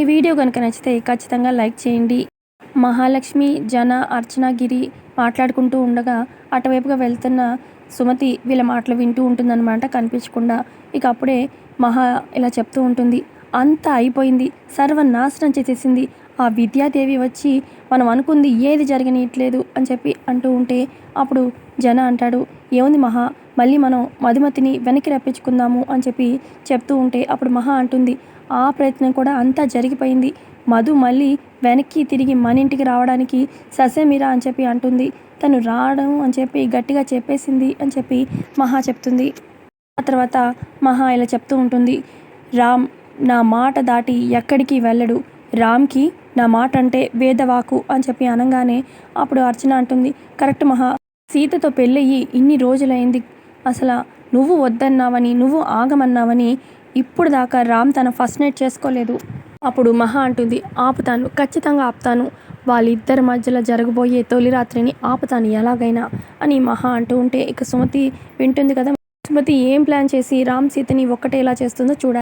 ఈ వీడియో కనుక నచ్చితే ఖచ్చితంగా లైక్ చేయండి. మహాలక్ష్మి జన అర్చనగిరి మాట్లాడుకుంటూ ఉండగా అటువైపుగా వెళ్తున్న సుమతి వీళ్ళ మాటలు వింటూ ఉంటుందన్నమాట కనిపించకుండా. ఇక అప్పుడే మహా ఇలా చెప్తూ ఉంటుంది. అంతా అయిపోయింది. సర్వనాశనం చేసేసింది. ఆ విద్యాదేవి వచ్చి మనం అనుకుంది ఏది జరగనీయట్లేదు అని చెప్పి అంటూ ఉంటే అప్పుడు జన అంటాడు ఏముంది మహా మళ్ళీ మనం మధుమతిని వెనక్కి రప్పించుకుందాము అని చెప్పి చెప్తూ ఉంటే అప్పుడు మహా అంటుంది ఆ ప్రయత్నం కూడా అంతా జరిగిపోయింది. మధు మళ్ళీ వెనక్కి తిరిగి మన ఇంటికి రావడానికి ససేమిరా అని చెప్పి అంటుంది. తను రావడం అని చెప్పి గట్టిగా చెప్పేసింది అని చెప్పి మహా చెప్తుంది. ఆ తర్వాత మహా ఇలా చెప్తూ ఉంటుంది రామ్ నా మాట దాటి ఎక్కడికి వెళ్ళడు. రామ్కి నా మాట అంటే వేదవాకు అని చెప్పి అనగానే అప్పుడు అర్చన అంటుంది కరెక్ట్ మహా సీతతో పెళ్ళయ్యి ఇన్ని రోజులైంది. అసలు నువ్వు వద్దన్నావని నువ్వు ఆగమన్నావని ఇప్పుడు దాకా రామ్ తన ఫస్ట్ నైట్ చేసుకోలేదు. అప్పుడు మహా అంటుంది ఆపుతాను ఖచ్చితంగా ఆపుతాను. వాళ్ళిద్దరి మధ్యలో జరగబోయే తొలి రాత్రిని ఆపుతాను ఎలాగైనా అని మహా అంటూ ఉంటే ఇక సుమతి వింటుంది కదా. సుమతి ఏం ప్లాన్ చేసి రామ్ సీతని ఒక్కటే ఎలా చేస్తుందో చూడాలి.